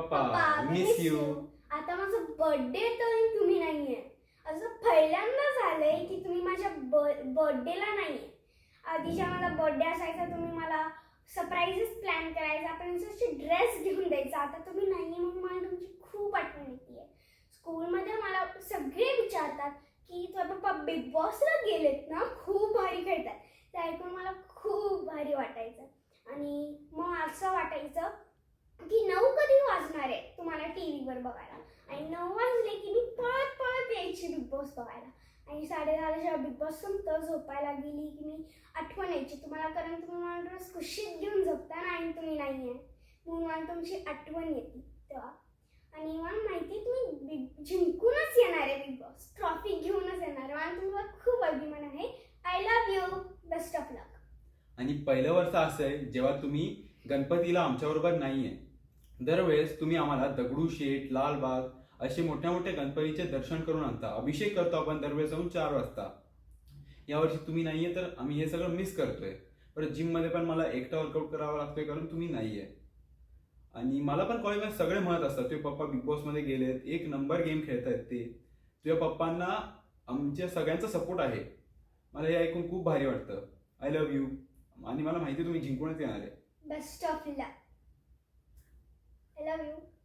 पप्पा miss you आता माझा बर्थडे आणि तुम्ही नाहीये. असं पहिल्यांदा झालंय की तुम्ही माझ्या बर्थडेला नाहीये. आधीच्या मला बर्थडे असायचा तुम्ही मला सरप्राईजेस प्लॅन करायचा आपण असे ड्रेस घेऊन द्यायचा. आता तुम्ही नाहीये म्हणून मला तुमची खूप आठवण येते. स्कूलमध्ये मला सगळे विचारतात की तुझे पप्पा बिग बॉसला गेलेत ना? खूप भारी खेळतात. ते ऐकून मला खूप भारी वाटायचं. आणि मग असं वाटायचं की नऊ कधी आहे तुम्हाला टी व्हीवर बघायला. आणि नऊ वाजले की मी पळत पळत यायची बिग बॉस बघायला. आणि साडे दहा जेव्हा बिग बॉस संपतं झोपायला गेली की मी आठवण यायची तुम्हाला कारण तुम्ही मला रोज खुशीत घेऊन झोपता ना आणि तुम्ही नाही आहे म्हणून मला तुमची आठवण येते तेव्हा. आणि मला माहिती तुम्ही बिग जिंकूनच येणार आहे बिग बॉस ट्रॉफी घेऊनच येणार आहे. मला तुम्हाला खूप अभिमान आहे. I love you best of luck आणि पहिलं वर्ष असं आहे जेव्हा तुम्ही गणपतीला आमच्याबरोबर नाहीये दरवेळेस तुम्ही आम्हाला दगडूशेठ लालबाग असे मोठ्या मोठ्या गणपतीचे दर्शन करून आणता. अभिषेक करतो आपण दरवेळेस जाऊन चार वाजता. यावर्षी तुम्ही नाहीये तर आम्ही हे सगळं मिस करतोय. परत जिममध्ये पण मला एकटा वर्कआउट करावा लागतोय कारण तुम्ही नाहीये. आणि मला पण कॉलेजमध्ये सगळे म्हणत असतात तुझे पप्पा बिग बॉसमध्ये गेलेत एक नंबर गेम खेळतायत ते. तुझ्या पप्पांना आमच्या सगळ्यांचा सपोर्ट आहे. मला हे ऐकून खूप भारी वाटतं. आय लव्ह यू आणि मला माहिती आहे तुम्ही जिंकूनच येणार आहे. Best of luck I love you.